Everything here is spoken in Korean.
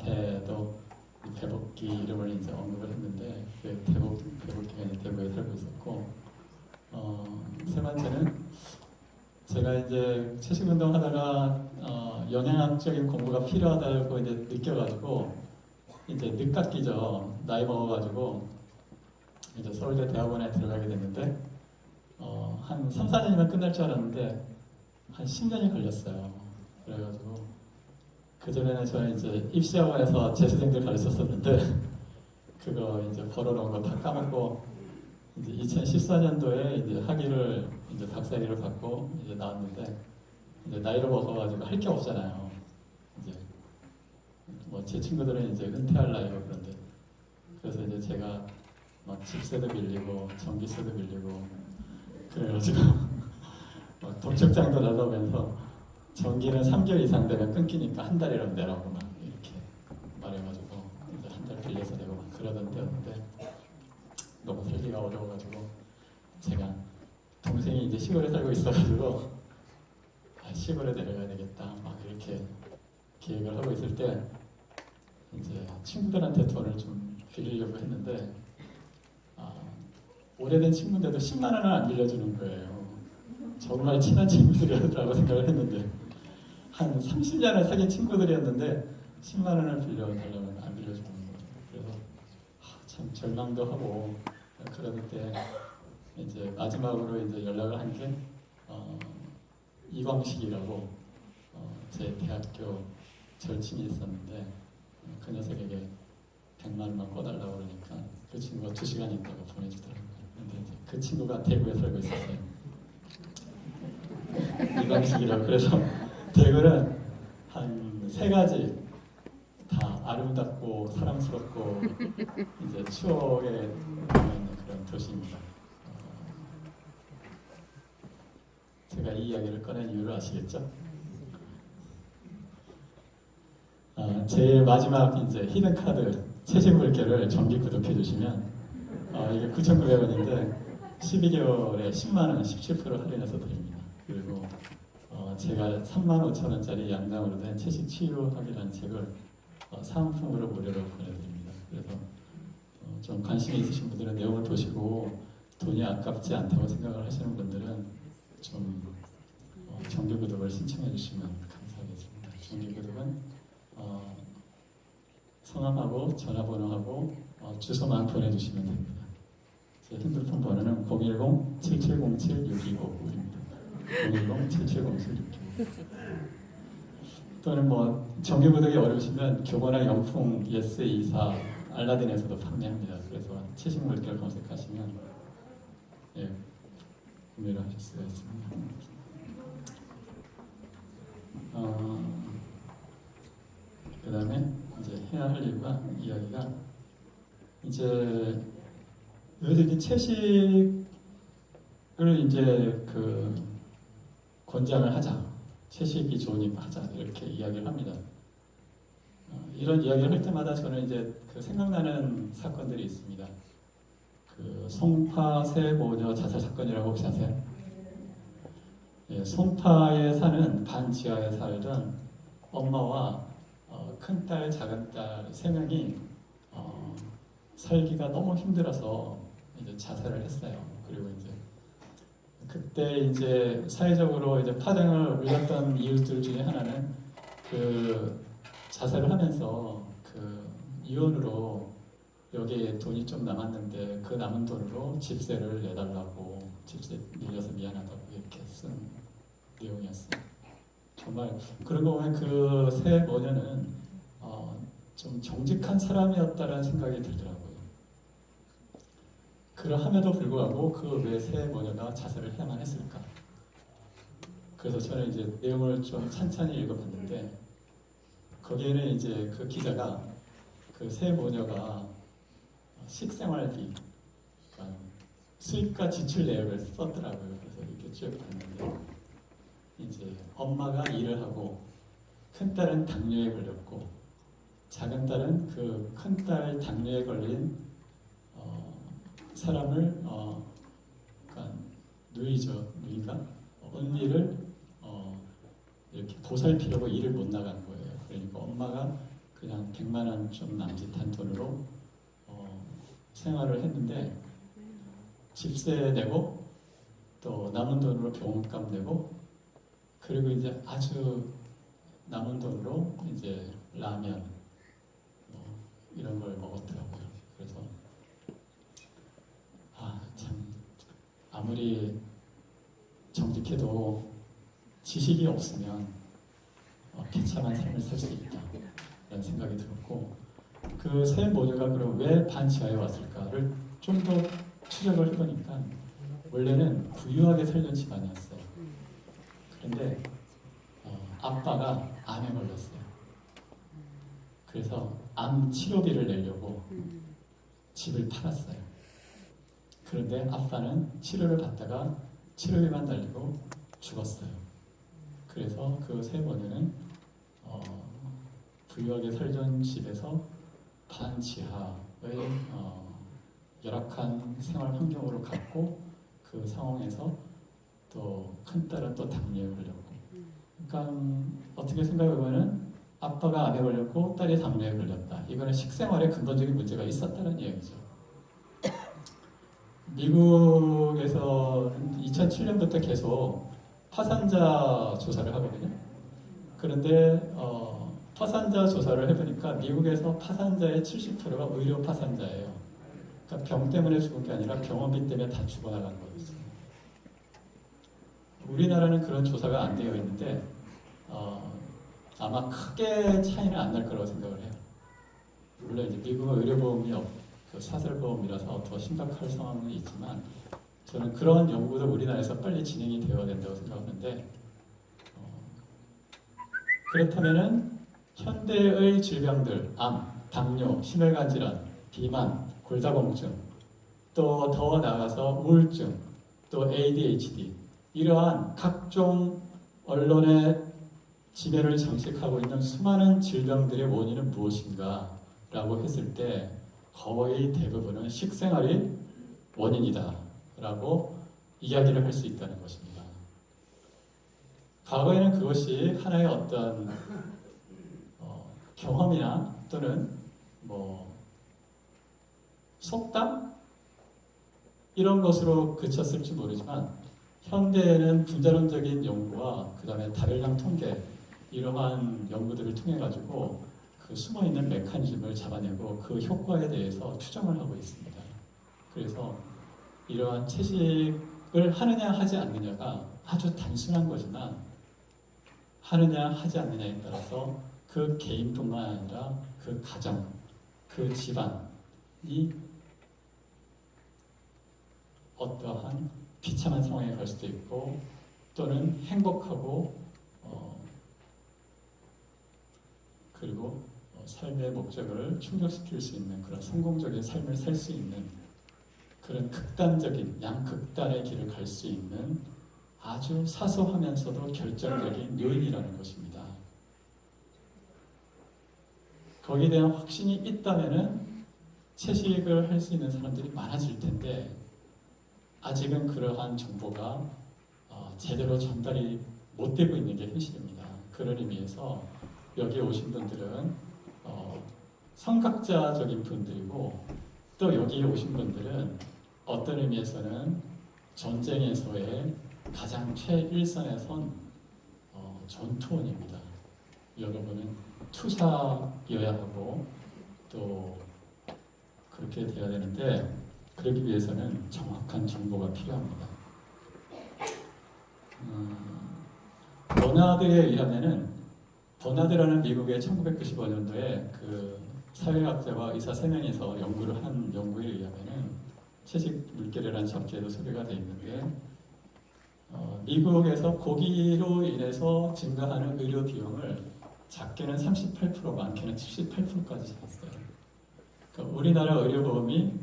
앞에도 이 대복기 이름을 이제 언급을 했는데 그 대복 대복기가 이제 대구에 살고 있었고 어, 세 번째는 제가 이제 채식 운동 하다가 어, 영양학적인 공부가 필요하다고 이제 느껴가지고 이제 늦깎이죠 나이 먹어가지고 이제 서울대 대학원에 들어가게 됐는데 어, 한 3, 4년이면 끝날 줄 알았는데 한 10년이 걸렸어요. 그래가지고 그 전에는 저는 이제 입시학원에서 재수생들 가르쳤었는데 그거 이제 벌어놓은 거 다 까먹고 이제 2014년도에 이제 학위를 이제 박사학위를 받고 이제 나왔는데 이제 나이를 먹어가지고 할 게 없잖아요. 이제 뭐 제 친구들은 이제 은퇴할 나이고 그런데 그래서 이제 제가 막 집세도 밀리고 전기세도 밀리고 그래가지고 막 독촉장도 날라오면서 전기는 3개월 이상 되면 끊기니까 한 달이라도 내라고 막 이렇게 말해가지고 이제 한 달 빌려서 내고 막 그러던 때였는데 너무 살기가 어려워가지고 제가 동생이 이제 시골에 살고 있어가지고 아, 시골에 내려가야 되겠다 막 이렇게 계획을 하고 있을 때 이제 친구들한테 돈을 좀 빌리려고 했는데 아, 오래된 친구인데도 10만 원을 안 빌려주는 거예요. 정말 친한 친구들이라고 생각을 했는데 한 30년을 사귄 친구들이었는데 10만 원을 빌려달라면 안 빌려주는 거예요. 그래서 아, 참 절망도 하고 그러던 때 이제 마지막으로 이제 연락을 한게 어, 이광식이라고 어, 제 대학교 절친이 있었는데 어, 그 녀석에게 100만 원만 꺼달라고 그러니까 그 친구가 두 시간 있다가 보내주더라고요. 근데 이제 그 친구가 대구에 살고 있었어요. 이광식이라고 그래서 대구는 한 세 가지 다 아름답고 사랑스럽고 이제 추억에 남아있는 그런 도시입니다. 어, 제가 이 이야기를 꺼낸 이유를 아시겠죠? 아, 제일 마지막 이제 히든 카드 채식 물개를 정기 구독해 주시면 어, 이게 9,900원인데 12개월에 10만 원 17% 할인해서 드립니다. 그리고 어, 제가 3만 5천 원짜리 양장으로 된 채식 치유학이라는 책을 어, 사은품으로 무료로 보내드립니다. 그래서 어, 좀 관심이 있으신 분들은 내용을 보시고 돈이 아깝지 않다고 생각을 하시는 분들은 좀 어, 정기 구독을 신청해 주시면 감사하겠습니다. 정기 구독은 어, 성함하고 전화번호하고 어, 주소만 보내주시면 됩니다. 제 핸드폰 번호는 010-7707-6259입니다. 010-7707-6259 또는 뭐 정기구독이 어려우시면 교보나 영풍, 예스, 이사, 알라딘에서도 판매합니다. 그래서 채식 물결 검색하시면 예, 구매를 하실 수가 있습니다. 어, 그 다음에 이제 해야 할 일과 이야기가 이제 요새 채식을 이제 그 권장을 하자 채식이 좋으니까 하자 이렇게 이야기를 합니다. 어, 이런 이야기를 할 때마다 저는 이제 그 생각나는 사건들이 있습니다. 그 송파 새 모녀 자살 사건이라고 혹시 아세요? 예, 송파에 사는 반 지하에 살던 엄마와 어, 큰딸, 작은딸 세 명이 어, 살기가 너무 힘들어서 이제 자살을 했어요. 그리고 이제 그때 이제 사회적으로 이제 파장을 올렸던 이유들 중에 하나는 그 자살을 하면서 그 이혼으로 여기에 돈이 좀 남았는데 그 남은 돈으로 집세를 내달라고 집세 밀려서 미안하다고 이렇게 쓴 내용이었어요. 정말 거 보면 그새 모녀는 어, 좀 정직한 사람이었다라는 생각이 들더라고요. 그러함에도 불구하고 그 왜 새 모녀가 자살을 해야만 했을까? 그래서 저는 이제 내용을 좀 찬찬히 읽어봤는데 거기에는 이제 그 기자가 그 새 모녀가 식생활비, 그러니까 수입과 지출 내역을 썼더라고요. 그래서 이렇게 쭉 봤는데 이제 엄마가 일을 하고 큰 딸은 당뇨에 걸렸고 작은 딸은 그 큰 딸 당뇨에 걸린 어, 사람을 어, 그러니까 누이죠 누이가 언니를 어, 이렇게 보살피려고 일을 못 나간 거예요. 그러니까 엄마가 그냥 100만 원 좀 남짓한 돈으로 어, 생활을 했는데 집세 내고 또 남은 돈으로 병원값 내고 그리고 이제 아주 남은 돈으로 이제 라면 뭐 이런 걸 먹었더라고요. 그래서 아 참 아무리 정직해도 지식이 없으면 어, 비참한 삶을 살 수 있다 라는 생각이 들었고 그세 모녀가 그럼 왜 반지하에 왔을까를 좀 더 추적을 해보니까 원래는 부유하게 살던 집안이었어요. 그런데 어, 아빠가 암에 걸렸어요. 그래서 암 치료비를 내려고 집을 팔았어요. 그런데 아빠는 치료를 받다가 치료비만 달리고 죽었어요. 그래서 그 세 번에는 어, 부유하게 살던 집에서 반지하의 어, 열악한 생활 환경으로 갔고 그 상황에서 또 큰딸은 또 당뇨에 걸렸고 그러니까 어떻게 생각해 보면은 아빠가 암에 걸렸고 딸이 당뇨에 걸렸다. 이거는 식생활에 근본적인 문제가 있었다는 얘기죠. 미국에서 2007년부터 계속 파산자 조사를 하거든요. 그런데 어, 파산자 조사를 해보니까 미국에서 파산자의 70%가 의료 파산자예요. 그러니까 병 때문에 죽은 게 아니라 병원비 때문에 다 죽어나간 거였어요. 우리나라는 그런 조사가 안 되어 있는데 어, 아마 크게 차이는 안 날 거라고 생각을 해요. 물론 이제 미국은 의료보험이 없, 그 사설보험이라서 더 심각할 상황은 있지만 저는 그런 연구도 우리나라에서 빨리 진행이 되어야 된다고 생각하는데 어, 그렇다면은 현대의 질병들, 암, 당뇨, 심혈관 질환, 비만, 골다공증, 또 더 나아가서 우울증, 또 ADHD 이러한 각종 언론의 지배를 장식하고 있는 수많은 질병들의 원인은 무엇인가? 라고 했을 때 거의 대부분은 식생활이 원인이다 라고 이야기를 할 수 있다는 것입니다. 과거에는 그것이 하나의 어떤 어, 경험이나 또는 뭐 속담 이런 것으로 그쳤을지 모르지만 현대에는 분자론적인 연구와 그 다음에 다별량 통계 이러한 연구들을 통해 가지고 그 숨어 있는 메커니즘을 잡아내고 그 효과에 대해서 추정을 하고 있습니다. 그래서 이러한 채식을 하느냐 하지 않느냐가 아주 단순한 거지만 하느냐 하지 않느냐에 따라서 그 개인뿐만 아니라 그 가정, 그 집안이 어떠한 비참한 상황에 갈 수도 있고 또는 행복하고 어, 그리고 어, 삶의 목적을 충족시킬 수 있는 그런 성공적인 삶을 살 수 있는 그런 극단적인 양극단의 길을 갈 수 있는 아주 사소하면서도 결정적인 요인이라는 것입니다. 거기에 대한 확신이 있다면은 채식을 할 수 있는 사람들이 많아질 텐데 아직은 그러한 정보가 어, 제대로 전달이 못 되고 있는 게 현실입니다. 그런 의미에서 여기 오신 분들은 어, 성각자적인 분들이고 또 여기 오신 분들은 어떤 의미에서는 전쟁에서의 가장 최일선에 선 어, 전투원입니다. 여러분은 투사여야 하고 또 그렇게 돼야 되는데 그러기 위해서는 정확한 정보가 필요합니다. 음, 버나드에 의하면은 버나드라는 미국의 1995년도에 그 사회학자와 의사 3명이서 연구를 한 연구에 의하면은 채식 물결이라는 잡지에도 소개가 되어 있는데 어, 미국에서 고기로 인해서 증가하는 의료 비용을 작게는 38% 많게는 78%까지 잡았어요. 그러니까 우리나라 의료보험이